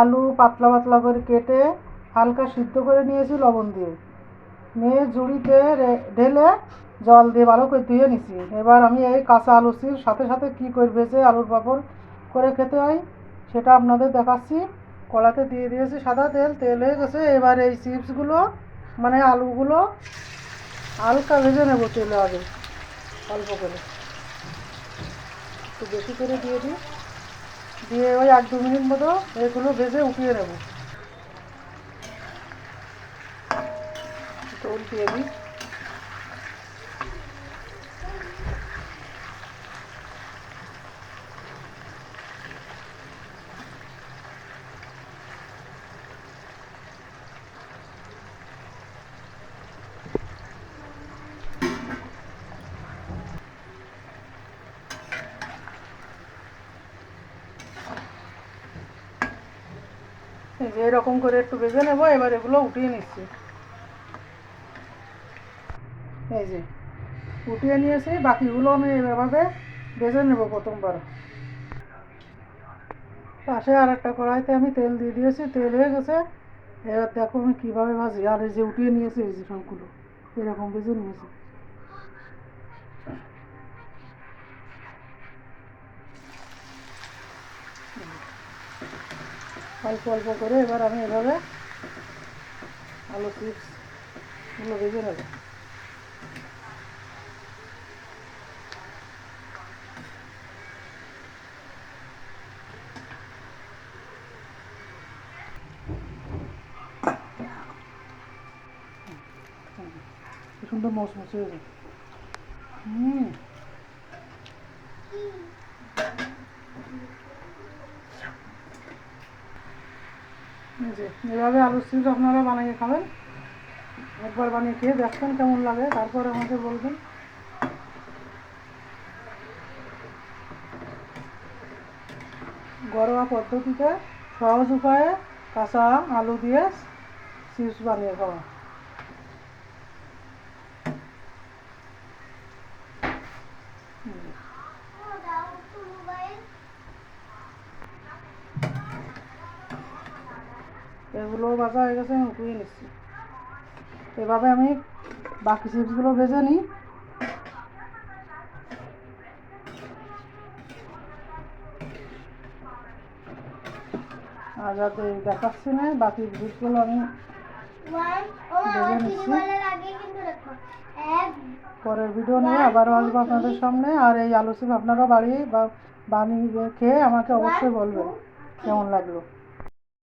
আলু পাতলা পাতলা করে কেটে হালকা সিদ্ধ করে নিয়েছি লবণ দিয়ে। নিয়ে ঝুড়িতে ঢেলে জল দিয়ে ভালো করে ধুয়ে নিছি। এবার আমি এই কাঁচা আলু চিপস সাথে সাথে কী করে ভেজে আলুর পাঁপড় করে খেতে হয় সেটা আপনাদের দেখাচ্ছি। কড়াতে দিয়ে দিয়েছি সাদা তেল তেল হয়ে গেছে। এবার এই চিপসগুলো মানে আলুগুলো হালকা ভেজে নেব তেলে আগে, অল্প করে। একটু বেশি করে দিয়ে দিই। দিয়ে ওই এক দু মিনিট মতো এগুলো ভেজে উঠিয়ে নেব। উল্টিয়ে দিই। যে এরকম করে একটু ভেজে নেব, এবার এগুলো উঠিয়ে নিচ্ছি। এই যে, উঠিয়ে নিয়েছি, বাকিগুলো আমি এভাবে ভেজে নেব প্রথমবার। পাশে আর একটা কড়াইতে আমি তেল দিয়ে দিয়েছি, তেল হয়ে গেছে। এবার দেখো আমি কীভাবে ভাজি, আর এই যে উঠিয়ে নিয়েছি এই যে সবগুলো, এরকম ভেজে নিয়েছি। অল্প অল্প করে এবার আমি এভাবে আলু চিপসগুলো ভেজে নেব। সুন্দর মৌসুম হয়েছে হুম এই যে, এভাবে আলুর চিপস আপনারা বানিয়ে খাবেন। একবার বানিয়ে খেয়ে দেখবেন কেমন লাগে, তারপর আমাকে বলবেন। ঘরোয়া পদ্ধতিতে সহজ উপায়ে কাঁচা আলু দিয়ে চিপস বানিয়ে খাওয়া। এগুলো ভাজা হয়ে গেছে আমি উঠিয়ে নিচ্ছি। এভাবে আমি বাকি চিপসগুলো ভেজে নিই। আর যাতে দেখাচ্ছি না বাকি চিপসগুলো আমি ভেজে নিচ্ছি। পরের ভিডিও নিয়ে আবারও আসব আপনাদের সামনে। আর এই আলু চিপস আপনারা বাড়ি বা বানিয়ে খেয়ে আমাকে অবশ্যই বলবেন কেমন লাগল।